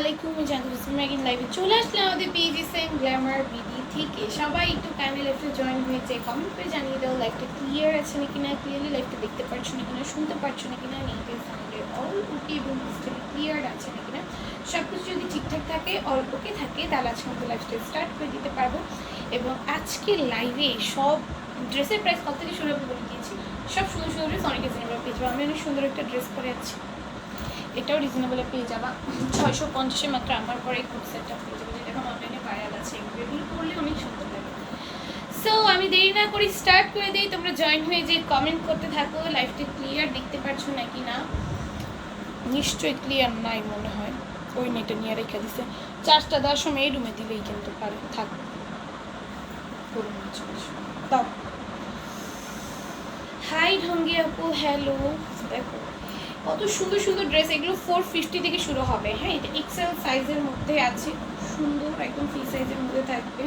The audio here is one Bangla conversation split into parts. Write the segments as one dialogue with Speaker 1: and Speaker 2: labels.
Speaker 1: আলাইকুম একদিন লাইভে চলে আসলাম আমাদের পেজে সেম গ্ল্যামার বিডি থেকে। সবাই একটু কাইন্ডলি লাইভে জয়েন হয়েছে কমেন্ট করে জানিয়ে দাও লাইফটা ক্লিয়ার আছে নাকি না ক্লিয়ারলি লাইফটা দেখতে পারছ না কিনা, শুনতে পারছ না কিনা নেট সাউন্ডে অল ওকে এবং সিস্টেমে ক্লিয়ার আছে নাকি না সব কিছু যদি ঠিকঠাক থাকে অল ওকে থাকে, তাহলে আজকে আমাদের লাইফটা স্টার্ট করে দিতে পারব। এবং আজকে লাইভে সব ড্রেসের প্রাইস কত থেকে শুরু বলে দিয়েছি, সব সুন্দর সুন্দর ড্রেস অনেক রিজনেবল পেয়ে যাব। আমি অনেক সুন্দর একটা ড্রেস পরে আছি। এটাও রিজনেবলে পেয়ে যাবা। ছয়শো পঞ্চাশে মাত্র আমার পরে এই সেটটা পেয়ে যাবে। যেটা এখন অনলাইনে ভাইরাল আছে, এগুলো এগুলো করলে অনেক সুন্দর লাগে। সো আমি দেরি না করি স্টার্ট করে দিই। তোমরা জয়েন হয়ে যে কমেন্ট করতে থাকো। লাইফটা ক্লিয়ার দেখতে পারছ নাকি না? নিশ্চয়ই ক্লিয়ার নাই মনে হয়। ওই নেটে নিয়ে রেখে দিছে। চার্জটা দেওয়ার সময় এই রুমে দিলেই কিন্তু পারে। থাক। হাই ঢঙ্গি আপু। হ্যালো দেখো। কত সুন্দর সুন্দর ড্রেস এগুলো ফোর ফিফটি থেকে শুরু হবে। হ্যাঁ এটা এক্সেল সাইজের মধ্যে আছে। সুন্দর একদম ফ্রি সাইজের মধ্যে থাকবে।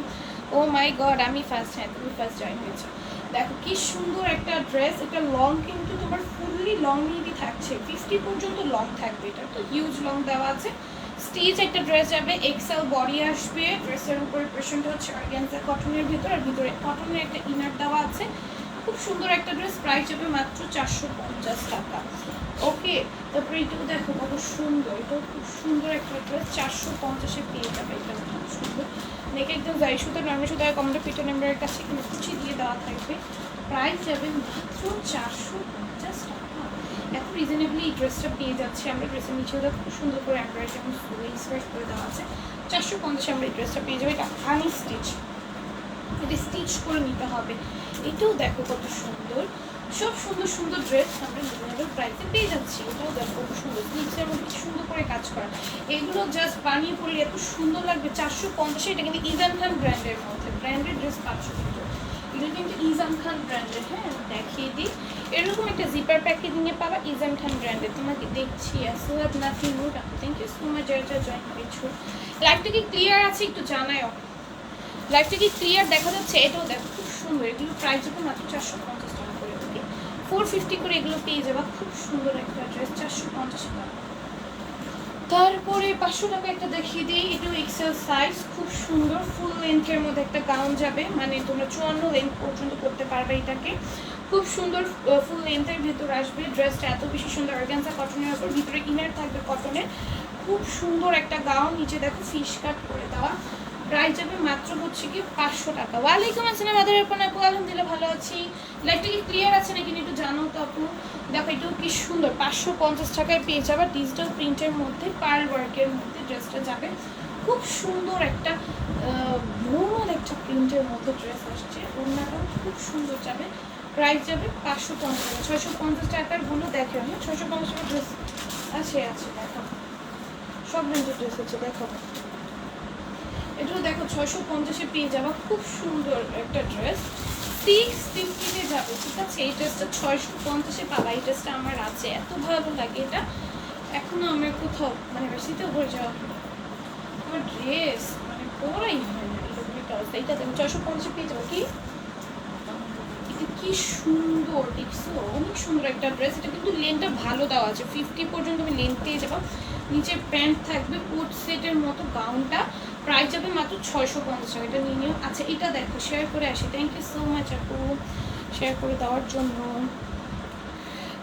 Speaker 1: ও মাই গড আমি ফার্স্ট হ্যাঁ তুমি ফার্স্ট জয়েন হয়েছো। দেখো কি সুন্দর একটা ড্রেস এটা লং কিন্তু তোমার ফুললি লং নিয়ে থাকছে? ফিফটি পর্যন্ত লং থাকবে এটা। তো হিউজ লং দেওয়া আছে। স্টিচ একটা ড্রেস যাবে এক্সেল বডি আসবে। ড্রেসের উপরে পেশেন্টটা হচ্ছে অর্গ্যানজা কটনের ভিতর আর ভিতরে কটনের একটা ইনার দেওয়া আছে। খুব সুন্দর একটা ড্রেস প্রাইস যাবে মাত্র চারশো পঞ্চাশ টাকা। ওকে তারপরে এটাও দেখো, কত সুন্দর এটাও খুব সুন্দর একটা ড্রেস চারশো পঞ্চাশে পেয়ে যাবে, এটা খুব সুন্দর। নেকে একদম যাই সুতো নর্মাল সুতো আর কমটা পিটো নাম্বারের কাছে এখানে কুচি দিয়ে দেওয়া থাকবে। প্রাইস যাবে মাত্র চারশো পঞ্চাশ টাকা। এত রিজনেবলি এই ড্রেসটা পেয়ে যাচ্ছে, আমরা ড্রেসের নিচেও খুব সুন্দর করে এমব্রয়ডারি ফুল ইন্সপায়ার করে দেওয়া আছে। চারশো পঞ্চাশে আমরা এই ড্রেসটা পেয়ে যাব, এটা আনি স্টিচ এটা স্টিচ করে নিতে হবে। এটাও দেখো কত সুন্দর। সব সুন্দর সুন্দর ড্রেস আমরা রিজনেবল প্রাইসে পেয়ে যাচ্ছি। এটাও দেখো খুব সুন্দর। স্লিপসের মধ্যে সুন্দর করে কাজ করা। এগুলো জাস্ট বানিয়ে পড়লে এত সুন্দর লাগবে। চারশো পঞ্চাশে এটা কিন্তু ইজান খান ব্র্যান্ডের মধ্যে ব্র্যান্ডেড ড্রেস পাচ্ছ কিন্তু এগুলো কিন্তু ইজান খান ব্র্যান্ডের হ্যাঁ দেখিয়ে দিই। এরকম একটা জিপার প্যাকেজিংয়ে পাবা ইজান খান ব্র্যান্ডের তোমাকে দেখছি আসলাদ Nafi mood thank you so much যারা যারা জয়েন হয়েছো লাইভটা কি ক্লিয়ার আছে? একটু জানাও লাইভটা কি ক্লিয়ার দেখা যাচ্ছে, এটাও দেখো, খুব সুন্দর। এগুলো প্রাইস যখন মাত্র চারশো পঞ্চাশ ফোর ফিফটি করে এগুলো পেয়ে যাবা। খুব সুন্দর একটা ড্রেস চারশো পঞ্চাশ টাকা। তারপরে পাঁচশো টাকা একটা দেখিয়ে দিই, এটাও এক্সেল সাইজ খুব সুন্দর ফুল লেন্থের মধ্যে একটা গাউন যাবে। মানে তোমরা চুয়ান্ন লেন্থ পর্যন্ত করতে পারবে এটাকে। খুব সুন্দর ফুল লেন্থের ভেতর আসবে। ড্রেসটা এত বেশি সুন্দর অর্গ্যানজা কটনের উপর ভিতরে ইনার থাকবে কটনের খুব সুন্দর একটা গাউন নিচে দেখো ফিশ কাট করে দেওয়া। প্রাইস যাবে মাত্র হচ্ছে কি পাঁচশো টাকা। ওয়ালাইকুম আসসালাম, আদর আপন আপু, আলহামদুলিল্লাহ ভালো আছি। লাইফটা কি ক্লিয়ার আছে নাকি একটু জানো তো আপু? দেখো, এটাও কি সুন্দর, পাঁচশো পঞ্চাশ টাকায় পেয়ে যাবে ডিজিটাল প্রিন্টের মধ্যে পার ওয়ার্কের মধ্যে ড্রেসটা যাবে। খুব সুন্দর একটা নর্মাল একটা প্রিন্টের মধ্যে ড্রেস আসছে। ওনাটাও খুব সুন্দর যাবে। প্রাইস যাবে পাঁচশো পঞ্চাশ টাকা। ছয়শো পঞ্চাশ টাকারগুলো দেখে আমি, ছয়শো পঞ্চাশ টাকার ড্রেস আছে আছে, দেখো। সব রেঞ্জের ড্রেস আছে, দেখো। এটাও দেখো ছয়শো পঞ্চাশে পেয়ে যাবা খুব সুন্দর একটা ড্রেস সিক্স ফিফটিতে যাবে, ঠিক আছে? এই ড্রেসটা ছয়শো পঞ্চাশে পাবা, এই ড্রেসটা আমার আছে। এত ভালো লাগে এটা। এখনও আমার কোথাও মানে বেশিতে ভরে যাওয়া আমার ড্রেস মানে পরাই হয় এইটা দেখো, ছয়শো পঞ্চাশে পেয়ে যাব। কি? কি সুন্দর, দেখছ? অনেক সুন্দর একটা ড্রেস এটা কিন্তু লেনটা ভালো দেওয়া আছে। ফিফটি পর্যন্ত আমি লেন পেয়ে যাব। নিচে প্যান্ট থাকবে, কোট সেটের মতো গাউনটা। প্রাইস যাবে মাত্র ছয়শো পঞ্চাশ টাকা। এটা নিয়ে নিও। আচ্ছা এটা দেখো শেয়ার করে আসি। থ্যাংক ইউ সো মাচ আপু। শেয়ার করে দেওয়ার জন্য।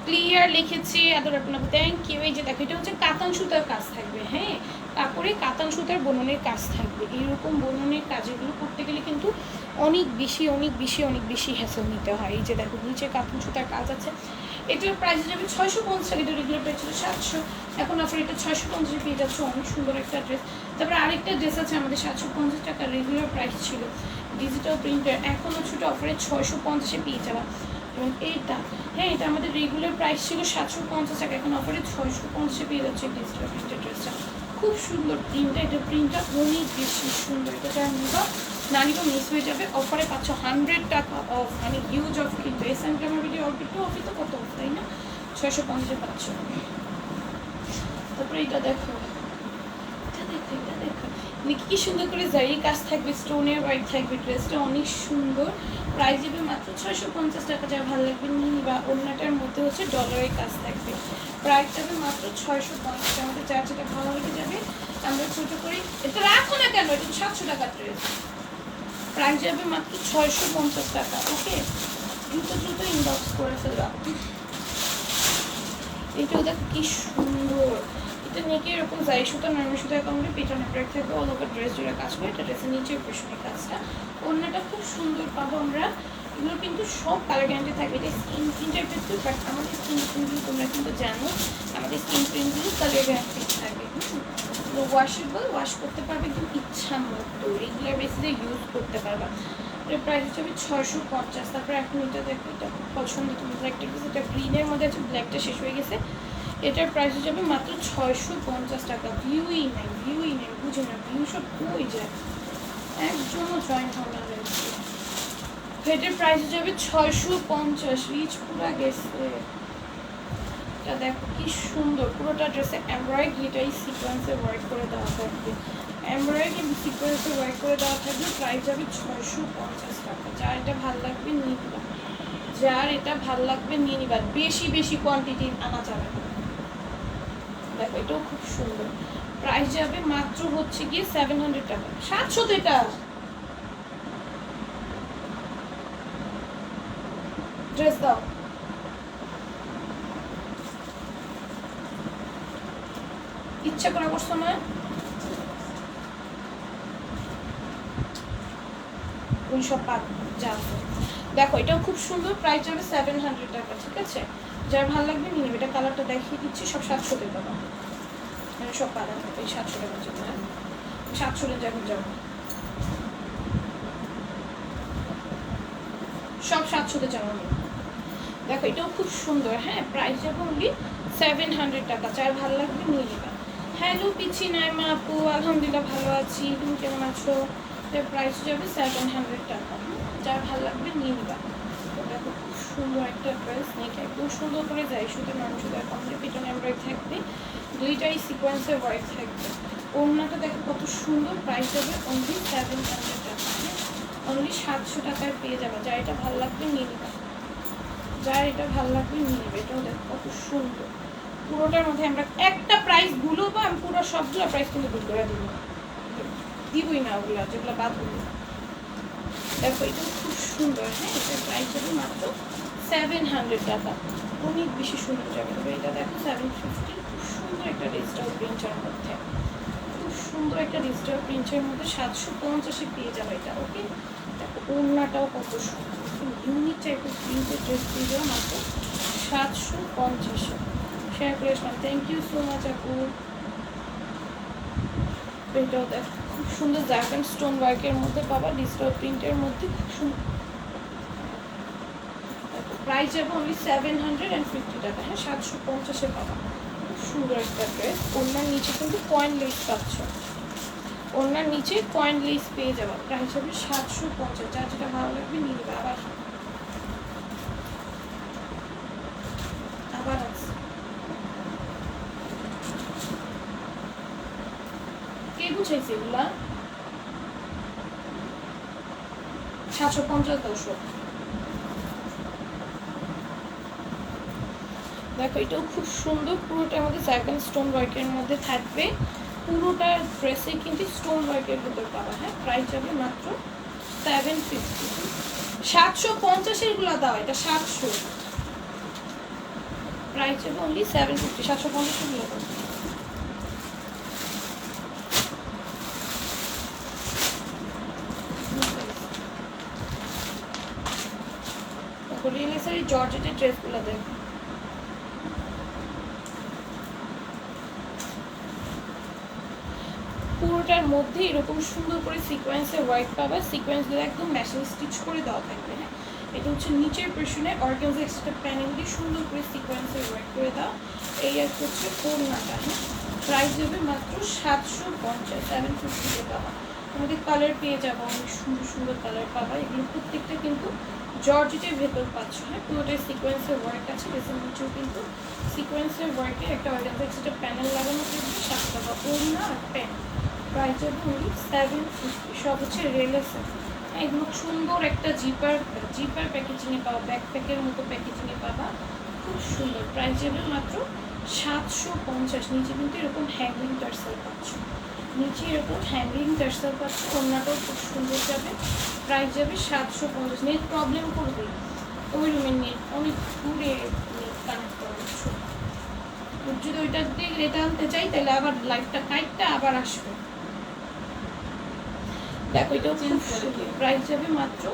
Speaker 1: ক্লিয়ার লিখেছি, আদর আপনাকে। থ্যাংক ইউ এই যে দেখো, এটা হচ্ছে কাতান সুতার কাজ থাকবে হ্যাঁ? কাপড়ে কাতান সুতার বননের কাজ থাকবে। এইরকম বননের কাজগুলো করতে গেলে কিন্তু অনেক বেশি অনেক বেশি অনেক বেশি হ্যাসেল নিতে হয়। এই যে দেখো, নিচে কাতান সুতার কাজ আছে। এটার প্রাইস যাবে ছয়শো পঞ্চাশ, এটা রেগুলার প্রাইস ছিল সাতশো। এখন আপনার এটা ছয়শো পঞ্চাশে পেয়ে যাচ্ছে, অনেক সুন্দর একটা ড্রেস তারপরে আরেকটা ড্রেস আছে আমাদের সাতশো পঞ্চাশ টাকা রেগুলার প্রাইস ছিল ডিজিটাল প্রিন্টার এখনও ছোটো অফারে ছয়শো পঞ্চাশে পেয়ে যাওয়া এবং এইটা হ্যাঁ এটা আমাদের রেগুলার প্রাইস ছিল সাতশো পঞ্চাশ টাকা, এখন অফারে ছয়শো পঞ্চাশে পেয়ে যাচ্ছে ডিজিটাল প্রিন্টার ড্রেসটা খুব সুন্দর প্রিন্টটা এটা প্রিন্টটা অনেক বেশি সুন্দর, এটা নিবা না মিস হয়ে যাবে। অফারে পাচ্ছ হান্ড্রেড টাকা অফ মানে হিউজ অফ কিন্তু S M camera video off তো কত অফ তাই না? ছয়শো পঞ্চাশে পাচ্ছ। তারপরে এটা দেখো। এটা দেখো এটা দেখো। দেখি কি সুন্দর করে জারি কাজ থাকবে স্টোনের ওয়ার্ক থাকবে ড্রেসটা অনেক সুন্দর। প্রাইস যাবে মাত্র ছয়শো পঞ্চাশ টাকা, যা ভালো লাগবে। নিন বা অন্যটার মধ্যে হচ্ছে ডলারের কাজ থাকবে। প্রাইস যাবে মাত্র ছয়শো পঞ্চাশ আমাদের যার যেটা ভালো লেগে যাবে, আমরা ছোটো করে এটা রাখো না কেন? এটা সাতশো টাকার ড্রেস প্রাইস যাবে মাত্র ছয়শো পঞ্চাশ টাকা, ওকে? দ্রুত দ্রুত ইনবক্স করে ফেলবা এটাও দেখো কি সুন্দর। এটা নিয়ে কি এরকম যাই সুতো, নর্মাল সুতো অ্যাকাউন্টে পেছনে ব্রেক থাকবে অল ওভার ড্রেস জুড়ে কাজ করে, এটা ড্রেসের নিচের পেছনে কাজটা। অন্যটা খুব সুন্দর পাবো আমরা। এগুলো কিন্তু সব কালার গ্যারান্টি থাকবে। এটা স্কিন প্রিন্টের ভিতরে বাট আমাদের স্কিন প্রিন্টগুলো তোমরা কিন্তু জানো, আমাদের স্কিন প্রিন্টগুলো কালার গ্যারান্টি থাকবে ওয়াশেবল ওয়াশ করতে পারবে কিন্তু ইচ্ছা মতো। রেগুলার বেসিসে ইউজ করতে পারবা। এর প্রাইস হচ্ছে ছয়শো পঞ্চাশ। তারপরে এখন এটা দেখো, এটা পছন্দ। তোমাদের একটা পিস এটা গ্রিনের মধ্যে আছে ব্ল্যাকটা শেষ হয়ে গেছে। এটার প্রাইস হচ্ছে মাত্র ছয়শো পঞ্চাশ টাকা। ভিউই নেই ভিউই নেই, বুঝে না ভিউ সব কই যায়। একজনও জয়েন হবে না এটার প্রাইস যাবে ছয়শো পঞ্চাশ রিচ পুরা গেছে। দেখো কি সুন্দর, পুরোটা ড্রেসে এমব্রয়ডারিটাই সিকোয়েন্সে ওয়ার্ক করে দেওয়া থাকবে। এমব্রয়ডারি সিকোয়েন্সে ওয়ার্ক করে দেওয়া থাকবে প্রাইস যাবে ছয়শো পঞ্চাশ টাকা। যার এটা ভালো লাগবে নিয়ে নিবা। যার এটা ভালো লাগবে নিয়ে নিবা। বেশি বেশি কোয়ান্টিটি আনা যাবে দেখো, এটাও খুব সুন্দর। প্রাইস যাবে মাত্র হচ্ছে গিয়ে সেভেন হান্ড্রেড টাকা। সাতশো এটা ড্রেস দাও। ইচ্ছা করে করছ না? ওই সব পাত যা দেখো, এটাও খুব সুন্দর, প্রাইস যাবে সেভেন হান্ড্রেড টাকা, ঠিক আছে? যার ভালো লাগবে নিয়ে এটা কালারটা দেখিয়ে দিচ্ছি, সব সাতশো টাকা মানে সব পাতা এই সাতশো টাকার জন্য হ্যাঁ? সাতশো যাব। সব সাতশোতে জামা দেখো, এটাও খুব সুন্দর হ্যাঁ? প্রাইস যাবে অনলি সেভেন হান্ড্রেড টাকা, যার ভালো লাগবে নিয়ে নেবা। হ্যালো পিছি নাইমা আপু, আলহামদুলিল্লাহ ভালো আছি। তুমি কেমন আছো? এটার প্রাইস যাবে সেভেন হান্ড্রেড টাকা। যার ভালো লাগবে নিয়ে নিবা। দেখো, খুব সুন্দর একটা ড্রেস নেকে একদম সুন্দর করে যায় শুধু মানুষ শুধু কমপ্লিট পিটন এমব্রয়েড থাকবে। দুইটাই সিকোয়েন্সের ওয়ার্ক থাকবে। ওড়নাটা দেখো কত সুন্দর প্রাইস যাবে। অনলি সেভেন হান্ড্রেড টাকা। অনলি সাতশো টাকায় পেয়ে যাবে। যা এটা ভালো লাগবে নিয়ে নিবা। যার এটা ভালো লাগবে নিয়ে নেবে। এটাও দেখো কত সুন্দর। পুরোটার মধ্যে আমরা একটা প্রাইস ভুলো বা আমি পুরো সবগুলো প্রাইস কিন্তু ভুল করে দিব। দিবই না ওগুলো, যেগুলো বাদ দিবি দেখো, এটা খুব সুন্দর হ্যাঁ? এটার প্রাইস হবে মাত্র সেভেন হান্ড্রেড টাকা। অনেক বেশি সুন্দর যাবে তবে এটা দেখো সেভেন ফিফটি খুব সুন্দর একটা ডিজিটাল প্রিন্টার মধ্যে। খুব সুন্দর একটা ডিজিটাল প্রিন্টের মধ্যে সাতশো পঞ্চাশে পেয়ে যাবে এটা, ওকে? দেখো, ওড়নাটাও কত সুন্দর। ইউনিক টাইপের প্রিন্টের ড্রেস পেয়ে যাবে মাত্র সাতশো পঞ্চাশে। শেয়ার করে আসলাম থ্যাংক ইউ সো মাচ আপু এটাও দেখো, খুব সুন্দর জ্যাক অ্যান্ড স্টোন ওয়ার্কের মধ্যে পাবা ডিজিটাল প্রিন্টের মধ্যে খুব সুন্দর প্রাইস যাবে only seven hundred and fifty টাকা হ্যাঁ সাতশো পঞ্চাশে পাবা। খুব সুন্দর একটা ড্রেস ওনার নিচে কিন্তু কয়েন লেস পাচ্ছ। ওনার নিচে কয়েন লেস পেয়ে যাবা প্রাইস হবে সাতশো পঞ্চাশ, যার যেটা ভালো লাগবে নিয়ে আবার আছে বুঝাইছে এগুলা? সাতশো পঞ্চাশ দশক দেখো, এটাও খুব সুন্দর। পুরোটা আমাদের সেকেন্ড স্টোন ওয়ার্কের মধ্যে থাকবে। পুরোটা ড্রেসে কিন্তু স্টোন ওয়ার্কের ভিতর পাওয়া হ্যাঁ? প্রাইস যাবে মাত্র সেভেন ফিফটি সাতশো পঞ্চাশেরগুলা দাও, এটা সাতশো। প্রাইস যাবে অনলি সেভেন ফিফটি সাতশো পঞ্চাশেরগুলো দাও দেখো রিয়েলিসের এই জর্জেটের ড্রেসগুলো দেখো। পুরোটার মধ্যে এরকম সুন্দর করে সিকোয়েন্সে ওয়ার্ক পাবা সিকোয়েন্সগুলো একদম মেশিন স্টিচ করে দেওয়া থাকবে হ্যাঁ? এটা হচ্ছে নিচের পেশনে অর্গানজা এক্সট্রা প্যানেল দিয়ে সুন্দর করে সিকোয়েন্সে ওয়ার্ক করে দাও। এই আর হচ্ছে কোরনাটা হ্যাঁ? প্রাইস দেবে মাত্র সাতশো পঞ্চাশ সেভেন ফিফটিতে পাবা আমাদের কালার পেয়ে যাব, অনেক সুন্দর সুন্দর কালার পাবা। এগুলো প্রত্যেকটা কিন্তু জর্জেটের ভেতর পাচ্ছ হ্যাঁ? পুরোটাই সিকোয়েন্সের ওয়ার্ক আছে ড্রেসের নিচেও কিন্তু সিকোয়েন্সের ওয়ার্কে একটা অর্ডার একটা প্যানেল লাগানো থাকবে সাত টাকা ওড়না আর প্যান প্রাইস যাবে ওনলি সেভেন ফিফটি সব হচ্ছে রেলেসের এগুলো সুন্দর একটা জিপার জিপার প্যাকেজিংয়ে পাওয়া ব্যাকপ্যাকের মতো প্যাকেজিংয়ে পাবা। খুব সুন্দর। প্রাইস যাবে মাত্র সাতশো পঞ্চাশ, নিচে কিন্তু এরকম হ্যাঙ্গিং টার্সেল পাচ্ছ। নিচে এরকম হ্যাঙ্গিং টার্সেল পাচ্ছ অন্যটাও খুব সুন্দর যাবে। প্রাইস যাবে সাতশো পঞ্চাশ। নেট প্রবলেম করবে। ওই রুমের নেট অনেক দূরে নেট কানেক্ট করা হচ্ছে। যদি ওইটার দিয়ে রেটা আনতে চাই তাহলে আবার লাইফটা কাইটটা আবার আসবে। দেখো এটাও খুব সুন্দর। প্রাইস যাবে মাত্র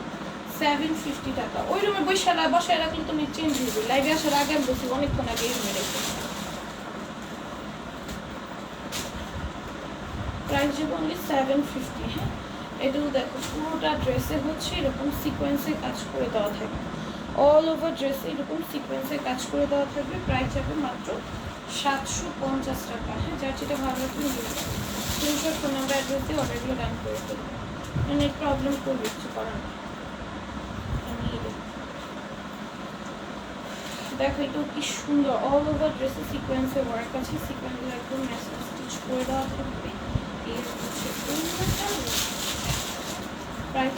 Speaker 1: সেভেন ফিফটি টাকা। ওই রুমে বসে বসায় রাখলে তো নেট চেঞ্জ হয়ে যাবে। লাইভে আসার আগে আমি বসি অনেকক্ষণ আগে এই রুমে রেখে। প্রাইস যাবে অনলি সেভেন ফিফটি হ্যাঁ? এটাও দেখো, পুরোটা ড্রেসে হচ্ছে এরকম সিকোয়েন্সে কাজ করে দেওয়া থাকবে। অল ওভার ড্রেসে এরকম সিকোয়েন্সে কাজ করে দেওয়া থাকবে। প্রাইস যাবে মাত্র সাতশো পঞ্চাশ টাকা হ্যাঁ? যার যেটা ভালো নিয়ে নেবে স্ক্রিনশট ফোন নাম্বার অ্যাড্রেস দিয়ে অর্ডারগুলো ডান করে দেবে মানে প্রবলেম করবে কিছু করার। দেখো। এটাও কি সুন্দর। অল ওভার ড্রেসে সিকোয়েন্সে ওয়ার্ক আছে। সিকোয়েন্সে একদম ম্যাসেজ স্টিচ করে দেওয়া থাকবে এই হচ্ছে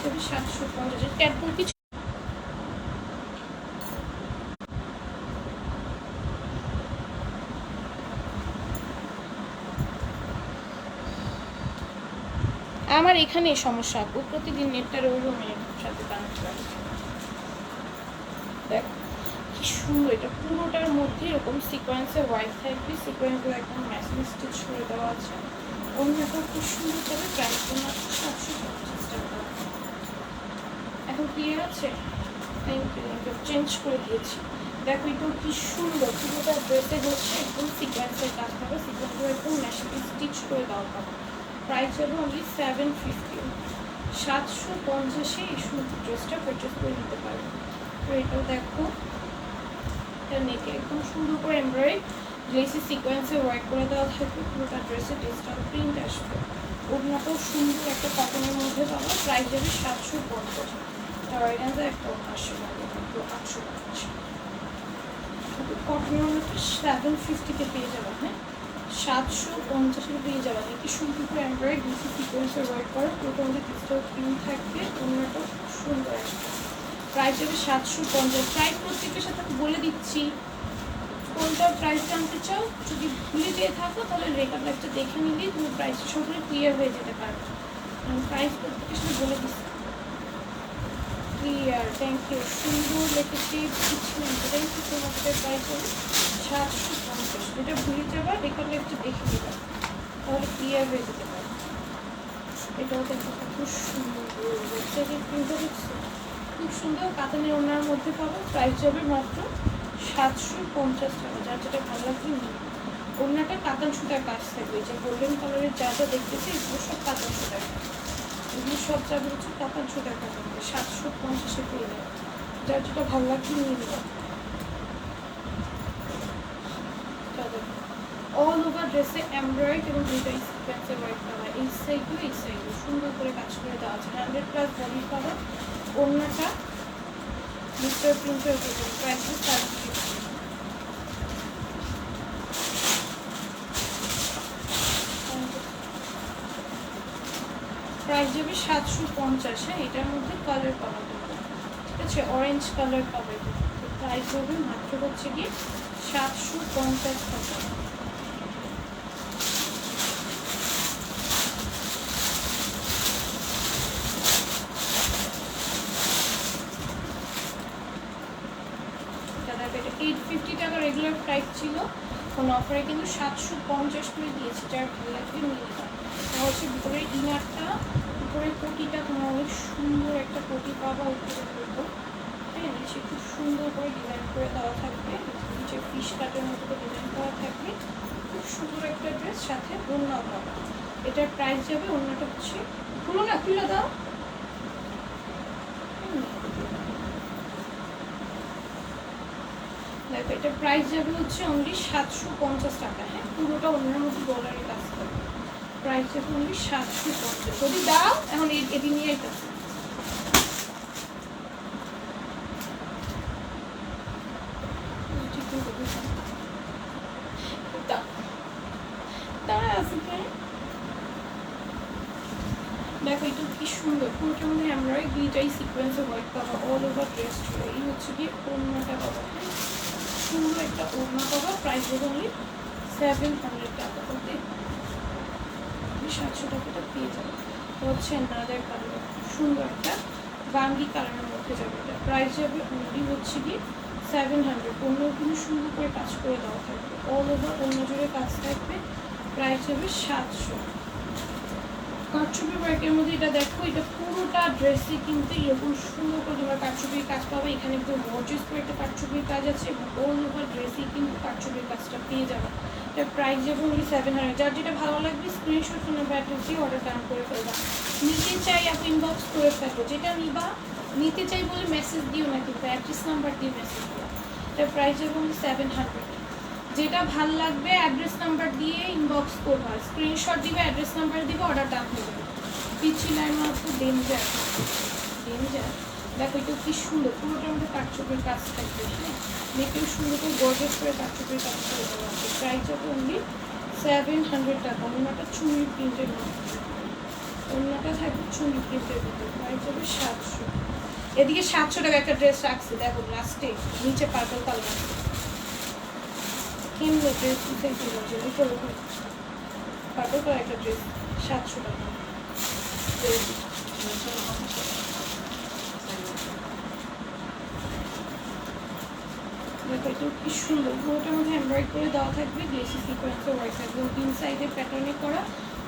Speaker 1: হবে সাতশো পঞ্চাশ ট্যাবগুলো কিছু আমার এখানে সমস্যা। আপু প্রতিদিন নেটটার ওই রুমের সাথে কানেক্ট করে। দেখ, কি সুন্দর, এটা পুরোটার মধ্যে এরকম সিকোয়েন্সে হোয়াইট থাকবে সিকোয়েন্সগুলো একদম ম্যাচিং স্টিচ করে দেওয়া আছে। অন্যটা খুব সুন্দর যাবে প্রাইস মাত্র সাতশো পঞ্চাশ। ক্লিয়ার আছে thank you thank you change করে দিয়েছি। দেখো, এটাও কি সুন্দর। পুরোটা ড্রেসে হচ্ছে একদম সিকোয়েন্সের কাজ হবে। সিকোয়েন্সগুলো একদম ম্যাচিং স্টিচ করে দেওয়া হবে। প্রাইস হবে অনলি সেভেন ফিফটি সাতশো পঞ্চাশে এই সুন্দর ড্রেসটা পারচেস করে নিতে পারবে তো এটাও দেখো। এটা নেকে একদম সুন্দর করে এমব্রয়ডারি গ্লেসি সিকোয়েন্সে ওয়ার্ক করে দেওয়া থাকবে। পুরোটা ড্রেসে ডিজিটাল প্রিন্ট আসবে। ওড়নাটাও সুন্দর একটা কটনের মধ্যে পাবো। প্রাইস যাবে সাতশো পঞ্চাশ। অর্গানজা একটা আসবে তো আটশো পঞ্চাশ কটনের ওড়নাটা সেভেন ফিফটিতে পেয়ে যাবে হ্যাঁ সাতশো পঞ্চাশের পেয়ে যাবে নাকি সুন্দর করে এমব্রয়ডারি গ্লেসি সিকোয়েন্সে ওয়ার্ক করা পুরোটা মধ্যে ডিজিটাল প্রিন্ট থাকবে ওড়নাটাও খুব সুন্দর আসবে প্রাইস সাতশো পঞ্চাশ প্রাইস প্রত্যেকের বলে দিচ্ছি কোনটা প্রাইস জানতে চাও যদি ভুলে যেয়ে থাকো তাহলে রেকর্ড লাইফটা দেখে নিলেই তুমি প্রাইস সকলে ক্লিয়ার হয়ে যেতে পারবে প্রাইস প্রত্যেকের সাথে বলে দিচ্ছি। ক্লিয়ার থ্যাংক সুন্দর লিখেছি পিছিয়ে thank you so much price হবে সাতশো পঞ্চাশ যেটা ভুলে যাবা রেকর্ড লাইফটা দেখে নেবা। তাহলে ক্লিয়ার হয়ে যেতে পারবে এটাও দেখো, খুব সুন্দর। ওয়েবসাইটের প্রিন্টটা দেখছ খুব সুন্দর কাতানের ওনার মধ্যে পাবো। প্রাইস যাবে মাত্র সাতশো পঞ্চাশ টাকা। যার যেটা ভালো লাগবে নিয়ে ওনাটা কাতান সুতার কাজ থাকবে যে গোল্ডেন কালারের যা যা দেখতেছি, এগুলো সব কাতান সুতার। কাজ এগুলো সব যাবে হচ্ছে কাতান সুতার কাজ হবে সাতশো পঞ্চাশে পেয়ে যাবে। যার যেটা ভালো লাগছে নিয়ে নেবে। অল ওভার ড্রেসে এমব্রয়েড এবং দুইটা সিকোয়েন্সের ওয়ার্ক করা এই সাইডও এই সাইডও সুন্দর করে কাজ করে দেওয়া আছে। হান্ড্রেড প্লাস বডি পাওয়ার ওড়নাটা মিস্টার প্রিন্টের প্রাইস সেভেন ফিফটি প্রাইস যাবে সাতশো পঞ্চাশ হ্যাঁ এটার মধ্যে কালার যাবে। ঠিক আছে? অরেঞ্জ কালার পাবে প্রাইস হবে মাত্র হচ্ছে গিয়ে সাতশো পঞ্চাশ টাকা। এইট ফিফটি টাকা রেগুলার ছিল। কোন অফারে কিন্তু সাতশো পঞ্চাশ করে দিয়েছে। যার ভালো লাগবে নিয়ে এটা হচ্ছে ভিতরে ইনারটা উপরে কোটিটা তোমার অনেক সুন্দর একটা কোটি পাবা উপরে করব হ্যাঁ নিচে খুব সুন্দর করে ডিজাইন করে দেওয়া থাকবে। নিচে ফিশ কাটের মতো করে ডিজাইন করা থাকবে। খুব সুন্দর একটা ড্রেস সাথে ওড়নাও পাবা। এটার প্রাইস যাবে অন্যটা হচ্ছে খুলো না খুলে দাও। দেখো এটা প্রাইস যাবে হচ্ছে অনলি সাতশো পঞ্চাশ টাকা। হ্যাঁ পুরোটা অন্যের মধ্যে ডলারের করবে প্রাইস এখন সাতশো পঞ্চাশ। যদি দাও, এখন এটি নিয়ে এটা দেখো কি সুন্দর। মধ্যে আমরা অল ওভার এই হচ্ছে হ্যাঁ? সুন্দর একটা ওড়না পাবো। প্রাইস হবে অনলি সেভেন হান্ড্রেড টাকা। ওকে সাতশো টাকাটা পেয়ে যাবে। হচ্ছে নাদার কালার সুন্দর একটা। বাঙ্গি কালারের মধ্যে যাবে এটা। প্রাইস যাবে অনলি হচ্ছে কি সেভেন হান্ড্রেড অন্য কিন্তু সুন্দর করে কাজ করে দেওয়া থাকবে। অল ওভার অন্য জোরে কাজ থাকবে। প্রাইস যাবে সাতশো। কাঠছবি ওয়ার্কের মধ্যে এটা দেখো, এটা পুরোটা ড্রেসে কিন্তু এরকম সুন্দর করে তোমরা কাঠছবির কাজ পাবে। এখানে একটু গর্জিয়াস করে একটা কাঠছবির কাজ আছে এবং অল ওভার ড্রেসে কিন্তু কাঠছবির কাজটা পেয়ে যাবে। এটার প্রাইস যাবে ওনলি সেভেন হান্ড্রেড যার যেটা ভালো লাগবে স্ক্রিনশট ফোনে ব্যাটার অর্ডার ডান করে ফেলবা। নিতে চাই আপনি ইনবক্স করে ফেলব। যেটা নিবা, নিতে চাই বলে মেসেজ দিও না কিন্তু অ্যাড্রেস নাম্বার দিয়ে মেসেজ দিও। এটার প্রাইস ওনলি সেভেন হান্ড্রেড যেটা ভালো লাগবে অ্যাড্রেস নাম্বার দিয়ে ইনবক্স করবা। স্ক্রিনশট দিবে অ্যাড্রেস নাম্বার দিবে অর্ডার ডান হয়ে যাবে। পিচ্ছি লাইন মাত্র ডেঞ্জার ডেঞ্জার দেখো এটা কি সুন্দর। পুরোটার মধ্যে কাঠচোপের কাজ থাকবে হ্যাঁ? মেয়েকেও সুন্দর করে গর্জেস করে কাঠচোপের কাজ করে দেওয়া আছে। প্রাইস যাবে অনলি সেভেন হান্ড্রেড টাকা। অন্যটা চুড়ি প্রিন্টের মধ্যে অন্যটা থাকবে চুড়ি প্রিন্টের মধ্যে প্রাইস যাবে সাতশো। এদিকে সাতশো টাকা একটা ড্রেস রাখছি। দেখো লাস্টে নিচে পার্পল কালার কেমন ড্রেস দিতে যাচ্ছে উপরে উপরে। পার্পল কালার একটা ড্রেস সাতশো টাকা। দেখো কি সুন্দর। পুরোটার মধ্যে এমব্রয়েড করে দেওয়া থাকবে গ্লেসি সিকোয়েন্সে ওয়ার্ক থাকবে। তিন সাইডে প্যাটার্নে করা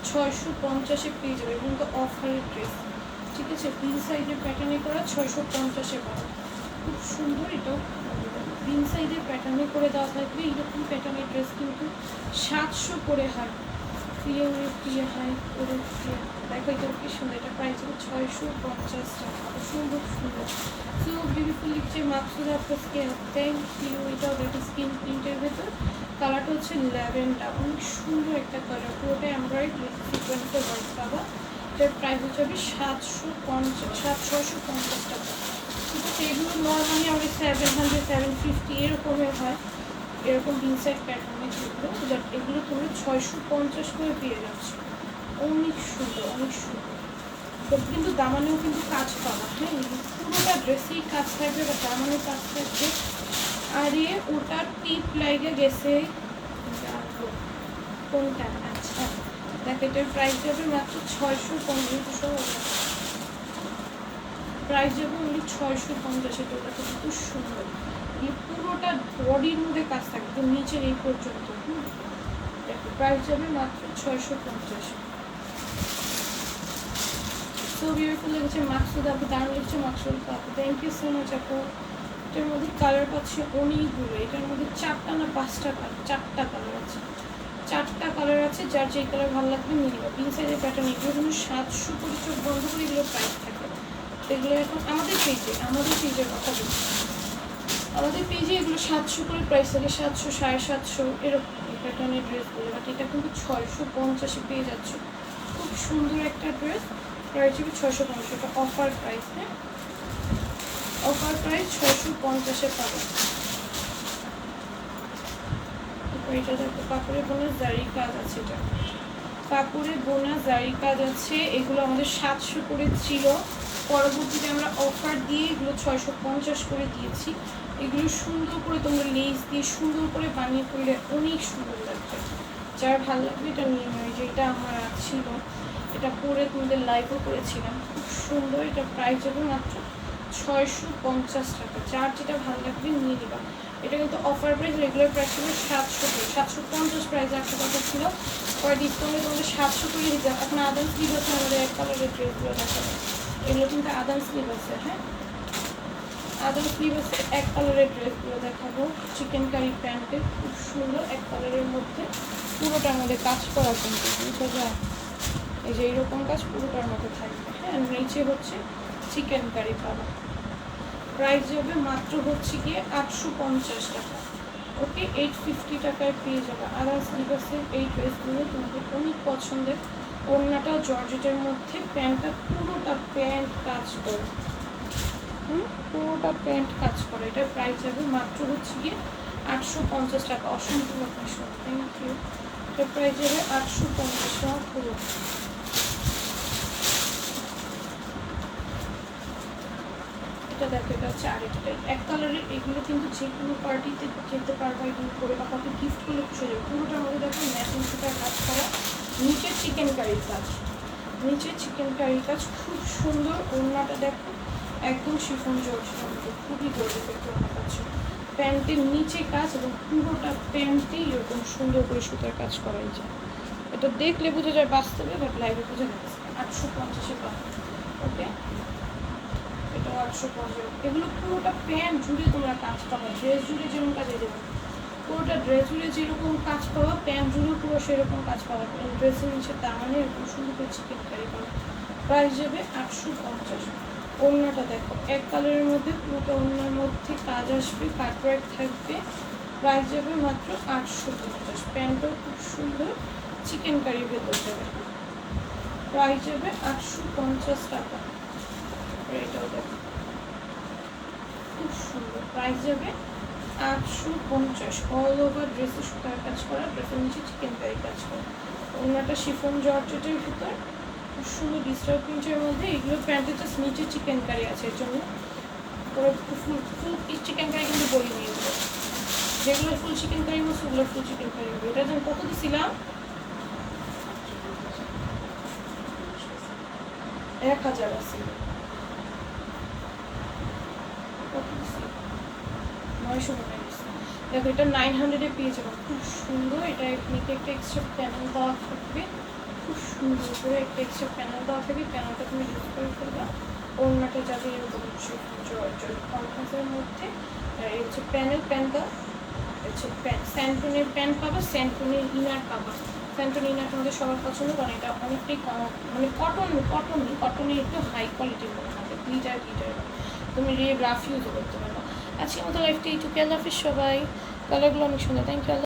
Speaker 1: ছয়শো পঞ্চাশে পেয়ে যাবে। এবং তো অফারের ড্রেস ঠিক আছে? তিন সাইডে প্যাটার্নে করা ছয়শো পঞ্চাশে পাওয়া খুব সুন্দর এটাও। তিন সাইডে প্যাটার্নে করে দেওয়া থাকবে, এইরকম প্যাটার্নের ড্রেস কিন্তু সাতশো করে হয় প্রিয় প্রিয় হাই করে প্রিয় দেখো এটা কি সুন্দর, এটা প্রাইস হলো ছয়শো পঞ্চাশ টাকা। সুন্দর সুন্দর। সো বিউটিফুল লিখছে মাকসুদ আপনাকে থ্যাংক ইউ এটাও দেখো স্কিন প্রিন্টের ভেতর। কালারটা হচ্ছে ল্যাভেন্ডার অনেক সুন্দর একটা কালার পুরোটা এমব্রয়েড সিকোয়েন্সের ওয়ার্ক পাবা। এটার প্রাইস হচ্ছে হবে সাতশো পঞ্চাশ সাত ছয়শো পঞ্চাশ টাকা। এগুলো নর্মালি আমাদের সেভেন হান্ড্রেড সেভেন ফিফটি এরকমের হয়। এরকম ইনসাইড প্যাটার্নের যেগুলো বাট এগুলো তোমরা ছয়শো পঞ্চাশ করে পেয়ে যাচ্ছ। অনেক সুন্দর অনেক সুন্দর। কিন্তু দামানেও কিন্তু কাজ পাবা হ্যাঁ? পুরোটা ড্রেসেই কাজ থাকবে বা দামানে কাজ থাকবে। আর এ ওটার টিপ লাইগে গেছে কোনটা? আচ্ছা দেখ, এটার প্রাইস যাবে মাত্র ছয়শো পঞ্চাশ। প্রাইস যাবে অনলি ছয়শো পঞ্চাশে টাকা তো খুব সুন্দর। এই পুরোটা বডির মধ্যে কাজ থাকবে নিচের এই পর্যন্ত। দেখো প্রাইস যাবে মাত্র ছয়শো পঞ্চাশ। সো বিউটিফুল লেগেছে মাকসুদ আপু দারুণ লেগেছে মাকসুদ আপু থ্যাংক ইউ সো মাচ আপু। এটার মধ্যে কালার পাচ্ছি অনেকগুলো এটার মধ্যে চারটা না পাঁচটা কালার চারটা কালার আছে। চারটা কালার আছে, যার যেই কালার ভালো লাগবে নিয়ে নেবে পিন সাইজের প্যাটার্ন এগুলো কিন্তু সাতশো করে বন্ধ করে এগুলো প্রাইস থাকে। এগুলো এখন আমাদের পেজে আমাদের পেজের কথা বলছি আমাদের পেজে এগুলো সাতশো করে প্রাইস থাকে, সাতশো, সাড়ে সাতশো, এরকম প্যাটার্নের ড্রেসগুলো বাট এটা কিন্তু ছয়শো পঞ্চাশে পেয়ে যাচ্ছে। খুব সুন্দর একটা ড্রেস প্রাইস হবে ছয়শো পঞ্চাশ। এটা অফার প্রাইস হ্যাঁ? অফার প্রাইস ছয়শো পঞ্চাশে পাবে এটা দেখো, কাপড়ের বোনাস জারি কাজ আছে এটা। কাপড়ের বোনা জারি কাজ আছে, এগুলো আমাদের সাতশো করে ছিল। পরবর্তীতে আমরা অফার দিয়ে এগুলো ছয়শো পঞ্চাশ করে দিয়েছি। এগুলো সুন্দর করে তোমরা লেস দিয়ে সুন্দর করে বানিয়ে করলে অনেক সুন্দর লাগবে। যার ভালো লাগবে এটা নিয়ে নেবে যেটা আমার ছিল। এটা পরে তোমাদের লাইভও করেছিলাম। খুব সুন্দর এটা প্রাইস হবে মাত্র ছয়শো পঞ্চাশ টাকা। যার যেটা ভালো লাগবে নিয়ে নেবা। এটা কিন্তু অফার প্রাইস রেগুলার প্রাইস ছিল সাতশো করে সাতশো পঞ্চাশ প্রাইস একশো টাকা ছিল। পরে ডিসকাউন্টে তোমাদের সাতশো করে দিতে এখন স্লিভ আছে আমাদের এক কালারের ড্রেসগুলো দেখাবে। এগুলো কিন্তু আদান স্লিভ আছে হ্যাঁ? আদান স্লিভ আছে এক কালারের ড্রেসগুলো দেখাবো। চিকেন কারি প্যান্টের খুব সুন্দর এক কালারের মধ্যে পুরোটার মধ্যে কাজ করা কিন্তু বুঝা যায় এই যে এইরকম কাজ পুরোটার মধ্যে থাকবে হ্যাঁ? নিচে হচ্ছে চিকেন কারি পাবা প্রাইস যাবে মাত্র হচ্ছে গিয়ে আটশো পঞ্চাশ টাকা। ওকে এইট ফিফটি টাকায় পেয়ে যাবে। আদার সিলেবাসের এই ড্রেসগুলো তোমাদের অনেক পছন্দের। ওড়নাটা জর্জেটের মধ্যে, প্যান্টটা পুরোটা প্যান্ট কাজ করে। হুম? পুরোটা প্যান্ট কাজ করে। এটার প্রাইস যাবে মাত্র হচ্ছে গিয়ে আটশো পঞ্চাশ টাকা। অসংখ্য আপনার থ্যাংক ইউ এটা প্রাইস যাবে আটশো পঞ্চাশ টাকা পুরো। এটা দেখো, এটা হচ্ছে আরেকটা এক কালারের এগুলো কিন্তু যে কোনো পার্টিতে খেতে পারবা, এগুলো করে বা কাউকে গিফট করলে খুশি হয়ে যাবে। পুরোটার মধ্যে দেখো ম্যাচিং সুতার কাজ করা। নিচে চিকেন কারির কাজ। নিচে চিকেন কারির কাজ খুব সুন্দর ওড়নাটা দেখো, একদম শিফন জর্জ খুবই গর্বিত একটা ওড়না কাজ। প্যান্টের নিচে কাজ এবং পুরোটা প্যান্টেই এরকম সুন্দর করে সুতার কাজ করাই যায়। এটা দেখলে বোঝা যায় বাস্তবে বাট লাইভে বোঝা যাচ্ছে আটশো পঞ্চাশে পাবে। ওকে? এটা আটশো পঞ্চাশ। এগুলো পুরোটা প্যান্ট জুড়ে তোমরা কাজ পাবে ড্রেস জুড়ে যেমন কাজে দেবে। পুরোটা ড্রেস জুড়ে যেরকম কাজ পাওয়া প্যান্ট জুড়েও পুরো সেরকম কাজ পাওয়া। ড্রেসের নিচে দামানে এরকম সুন্দর করে চিকেন কারি পাবে প্রাইস যাবে আটশো পঞ্চাশ। ওড়নাটা দেখো, এক কালারের মধ্যে পুরোটা ওড়নার মধ্যে কাজ আসবে কাটওয়ার্ক থাকবে। প্রাইস যাবে মাত্র আটশো পঞ্চাশ। প্যান্টও খুব সুন্দর চিকেন কারি ভেতর যাবে। প্রাইস যাবে আটশো পঞ্চাশ টাকা। এটাও দেখো। খুব সুন্দর। প্রাইস যাবে আটশো পঞ্চাশ। অল ওভার ড্রেসে সুতার কাজ করা ড্রেসের নিচে চিকেন কারি কাজ করা। ওনাটা শিফন জর্জেটের ভিতর সুন্দর ডিস্টার্ব প্রিন্টের মধ্যে, এগুলো প্যান্টের জাস্ট নিচে চিকেন কারি আছে এর জন্য। পুরো ফুল ফুল চিকেন কারি কিন্তু বলি নিয়ে এগুলো যেগুলো ফুল চিকেন কারি বলছে ওগুলো ফুল চিকেন কারি হবে। এটা যেন কত দিছিলাম? এক হাজার আছে কত দিছি? নয়শো দিছি। দেখো, এটা নাইন হান্ড্রেডে পেয়ে যাব। খুব সুন্দর, এটা এখানে একটা এক্সট্রা প্যানেল দেওয়া থাকবে। খুব সুন্দর করে একটা এক্সট্রা প্যানেল দেওয়া থাকবে। প্যানেলটা তুমি ইউজ করে ফেলবা। ওড়নাটা যাবে এরকম কনফারেন্সের মধ্যে। হচ্ছে প্যানেল প্যানটা হচ্ছে প্যান স্যান্টনের প্যান পাবা স্যান্টনের ইনার পাবা স্যান্টনের ইনার তোমাদের সবার পছন্দ, কারণ এটা অনেকটাই কম মানে কটন কটন কটনের একটু হাই কোয়ালিটির মনে হবে গ্লিটার গ্লিটার তুমি রে রাফ করতে পারো। আজকের মতো লাইফটি এইটুকু আল্লাহ হাফিজ সবাই। কালারগুলো অনেক সুন্দর। Thank you